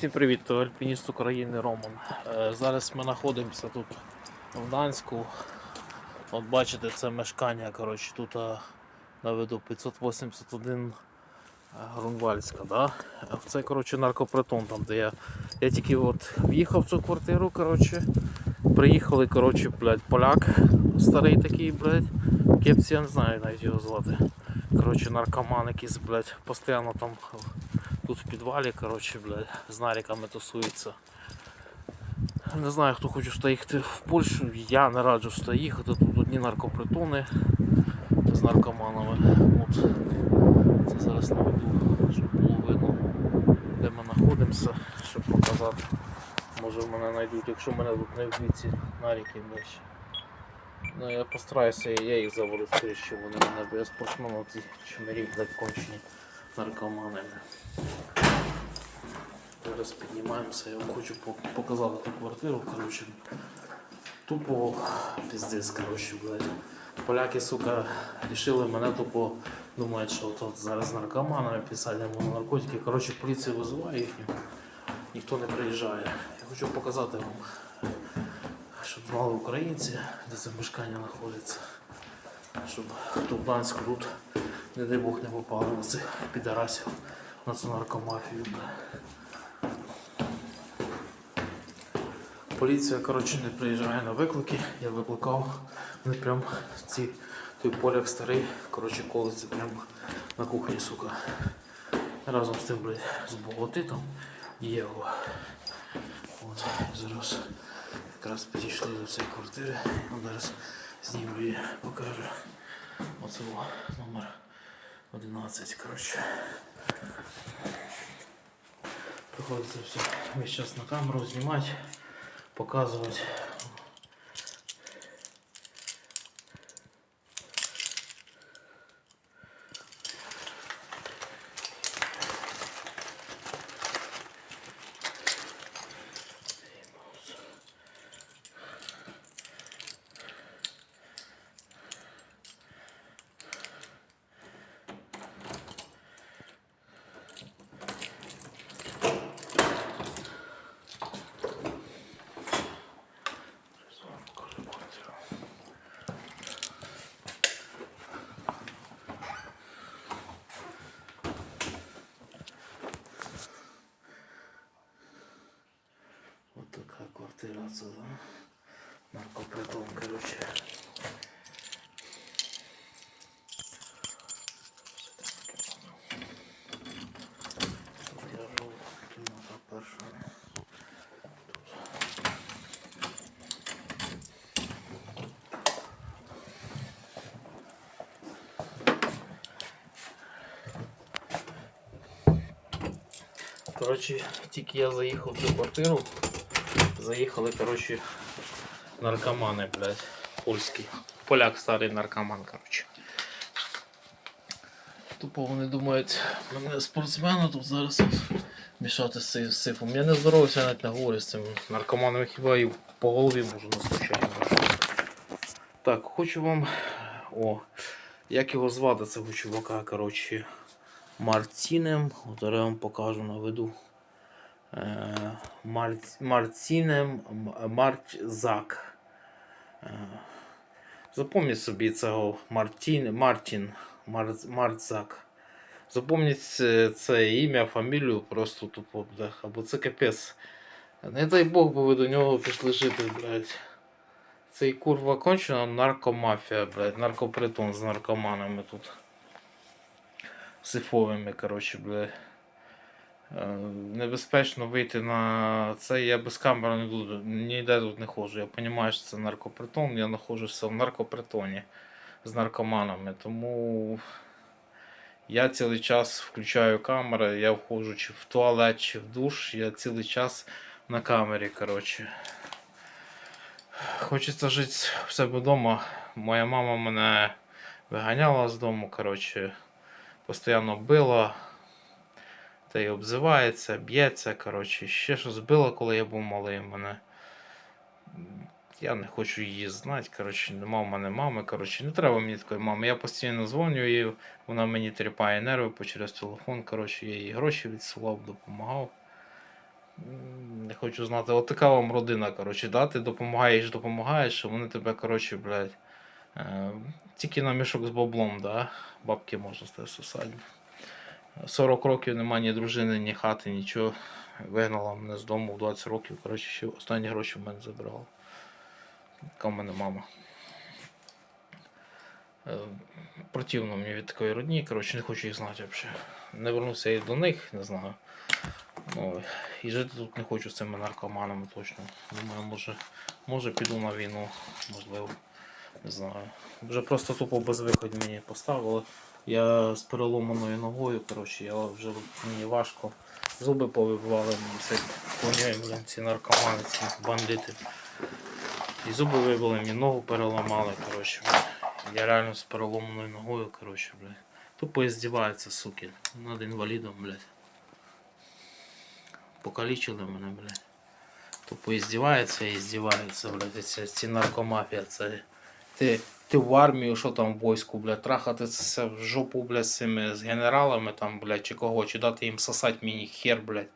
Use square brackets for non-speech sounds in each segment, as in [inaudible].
Всім привіт, альпініст України Роман. Е, Зараз ми знаходимося тут в Гданську. От бачите, це мешкання. Коротше, тут е, наведу 581 Грунвальська. Да? Це коротше, наркопритон, там, де я, я тільки от в'їхав в цю квартиру. Коротше, приїхали коротше, блядь, поляк старий такий, блядь, кепці, я не знаю навіть його звати. Коротше, наркоман якийсь, блядь, постійно там тут в підвалі, коротше, блядь, з наріками тусується. Не знаю, хто хоче сюди їхати в Польщу, я не раджу сюди тут одні наркопритони з наркоманами. От. Це зараз наведу, щоб було видно, де ми знаходимося, щоб показати. Може мене знайдуть, якщо мене тут не вб'ють ці наріки ближче. Ну я постараюся, я їх заведу скоріше, вони мене, бо я спортсмен, ці чмирі, блядь, кончені наркомани. Зараз піднімаємося, я вам хочу показати ту квартиру, коротше. Тупо піздець, коротше, блядь. Поляки, сука, рішили мене тупо думають, що тут зараз наркоманами писали йому на наркотики. Коротше, поліція визиває їхню, ніхто не приїжджає. Я хочу показати вам, щоб знали українці, де це мешкання знаходиться. Щоб хто в Данську тут, не дай Бог, не попали на цих підарасів, на цю наркомафію. Поліція коротше, не приїжджає на виклики, я викликав. Вони прям ці той поляк старий, коротше, колиться прямо на кухні, сука. Разом з тим, блядь, з болотитом Єго. От, зараз якраз підійшли до цієї квартири. Ну, зараз знімлю і покажу. Оце номер 11, коротше. Приходиться все весь час на камеру знімати, показувати. квартира це, да? Наркопритон, короче. Тут я живу, кімната перша. Коротше, тільки я заїхав в цю квартиру, Заїхали, коротше, наркомани, блядь, польські. Поляк старий наркоман, коротше. Тупо вони думають, мене спортсмена тут зараз мішати з цим сифом. Я не здоровався навіть на говорі з цим наркоманом, хіба і по голові можу настучати. Так, хочу вам. О, як його звати цього чувака, коротше. Мартінем. От зараз я вам покажу наведу. Е, Мар... Мартінем М- Марчзак. Е, Запомніть собі цього Мартін, Мартін Мар... Марцак. Запомніть це, це ім'я, фамілію просто тупо, бляха, бо це капець. Не дай Бог, бо ви до нього пішли жити, блядь. Цей курва кончена наркомафія, блядь, наркопритон з наркоманами тут сифовими, коротше, бля. Е, Небезпечно вийти на це. Я без камери не буду, ніде тут не ходжу. Я розумію, що це наркопритон, я знаходжуся в наркопритоні з наркоманами. Тому я цілий час включаю камери, я входжу чи в туалет, чи в душ, я цілий час на камері. коротше. Хочеться жити в себе вдома. Моя мама мене виганяла з дому, коротше постійно била, та й обзивається, б'ється, коротше, ще щось била, коли я був малий мене. Я не хочу її знати, коротше, нема в мене мами, коротше, не треба мені такої мами. Я постійно дзвоню їй, вона мені тріпає нерви через телефон, коротше, я їй гроші відсилав, допомагав. Не хочу знати, от така вам родина, коротше, да? ти допомагаєш, допомагаєш, а вони тебе, коротше, блядь, е, тільки на мішок з баблом, да? бабки можна стати сосадні. 40 років немає ні дружини, ні хати, нічого. Вигнала мене з дому в 20 років. Коротше, ще останні гроші в мене забрала. Така в мене мама. Е, Противно мені від такої родні, коротше, не хочу їх знати взагалі. Не вернуся і до них, не знаю. Ну, і жити тут не хочу з цими наркоманами точно. Думаю, може, може піду на війну, можливо. Не знаю. Вже просто тупо безвихідь мені поставили. Я з переломаною ногою, коротше, я вже мені важко. Зуби повибивали мені поняли, блін, ці наркомани, ці бандити. І зуби вибили, мені ногу переламали, коротше. Я реально з переломаною ногою, коротше, блядь. Тупо издеваються, суки. Над інвалідом, блядь. Покалічили мене, блядь. Тупо издеваються і издеваються, блядь. Ці наркомафія, це. Ти, ти в армію, що там в війську, блядь, трахати це в жопу, блядь, з цими з генералами там, блядь, чи кого, чи дати їм сосать мені хер, блядь.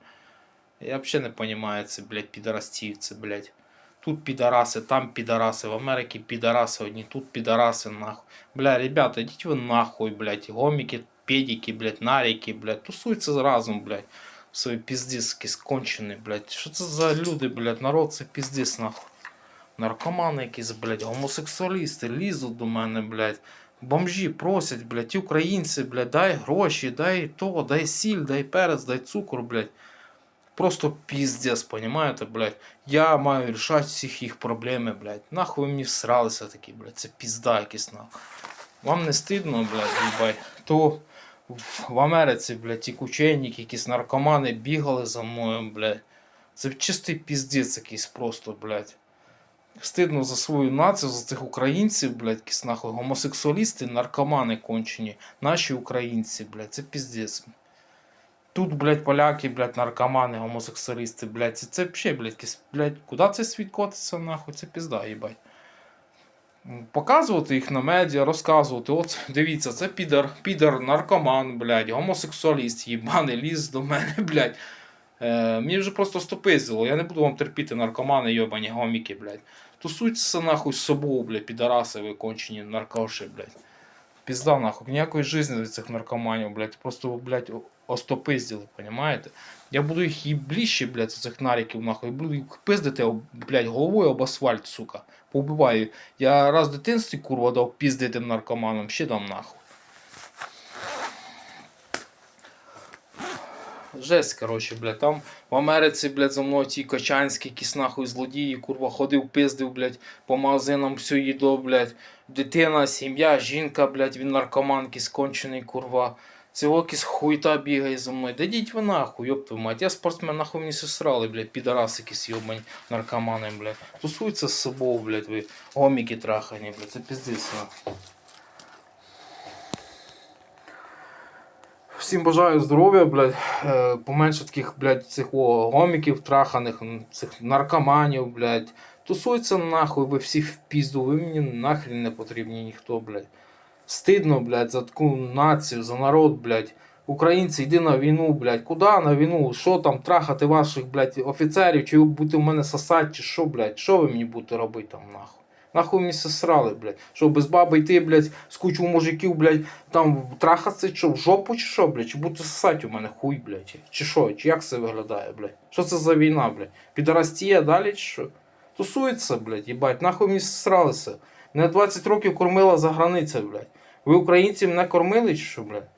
Я взагалі не розумію це, блядь, підрастівці, блядь. Тут підараси, там підараси, в Америці підараси, одні тут підараси, нахуй. Бля, ребята, идите вы нахуй, блядь. Гомики, педики, блядь, нарики, блядь. Тусуються разом, блядь. Свої піздиски скончені, блядь. Що це за люди, блядь? Народ це піздис, нахуй. Наркомани якісь, блядь, гомосексуалісти лізуть до мене, блядь. Бомжі просять, блядь, українці, блядь, дай гроші, дай то, дай сіль, дай перець, дай цукор, блядь. Просто пиздец, понимаете, блядь. Я маю рішати всіх їх проблеми, блядь. Нахуй ви мені всралися такі, блядь. Це пізда якась нахуй. Вам не стидно, блядь, їбать. То в, в Америці, блядь, ті кучейники, якісь наркомани бігали за мною, блядь. Це чистий піздець якийсь просто, блядь. Стидно за свою націю, за цих українців, блядь, якісь нахуй гомосексуалісти, наркомани кончені. Наші українці, блядь, це піздець. Тут, блядь, поляки, блядь, наркомани, гомосексуалісти, блядь, це, це взагалі, блядь, якийсь, блядь, куди цей світ котиться, нахуй, це пізда, їбать. Показувати їх на медіа, розказувати, от дивіться, це підар, підар, наркоман, блядь, гомосексуаліст, їбаний, ліз до мене, [laughs] блядь. Е, мені вже просто стопиздило, я не буду вам терпіти наркомани, йобані гоміки, блядь. Тусуйтеся нахуй з собою, блядь, підараси викончені наркоші, блядь. Пізда нахуй, ніякої жизни від цих наркоманів, блядь, просто, блядь, о- остопиздили, понімаєте? Я буду їх ближче, блядь, цих наріків, нахуй, буду їх пиздити, блядь, головою об асфальт, сука. Повбиваю. Я раз в дитинстві, курва, дав піздити наркоманам, ще дам нахуй. Жесть, короче, блядь, там в Америці, блядь, за мною ті качанські якісь нахуй злодії, курва, ходив, пиздив, блядь, по магазинам всю їду, блядь. Дитина, сім'я, жінка, блядь, він наркоманки скончений, курва. Цього якийсь хуйта бігає за мною. Да йдіть ви нахуй, ёб твою мать. Я спортсмен, нахуй мені сесрали, блядь, підараси якісь йобані наркомани, блядь. Тусуються з собою, блядь, ви гоміки трахані, блядь, це пиздець, нахуй. Всім бажаю здоров'я, блядь, е, поменше таких, блядь, цих о, гоміків траханих, цих наркоманів, блядь. Тусуйся нахуй, ви всі в пізду, ви мені нахрен не потрібні ніхто, блядь. Стидно, блядь, за таку націю, за народ, блядь. Українці, йди на війну, блядь. Куди на війну? Що там трахати ваших, блядь, офіцерів? Чи будете в мене сосати, чи що, блядь? Що ви мені будете робити там, нахуй? Нахуй мені сесрали, блядь. Що без баби йти, блядь, з кучу мужиків, блядь, там трахатися, що, в жопу чи що, блядь? Чи будете сосати у мене хуй, блядь? Чи, що? Чи як це виглядає, блядь? Що це за війна, блядь? Підрастія далі чи що? Тусується, блядь, їбать, нахуй мені сесралися. Мене 20 років кормила за границею, блядь. Ви українці мене кормили чи що, блядь?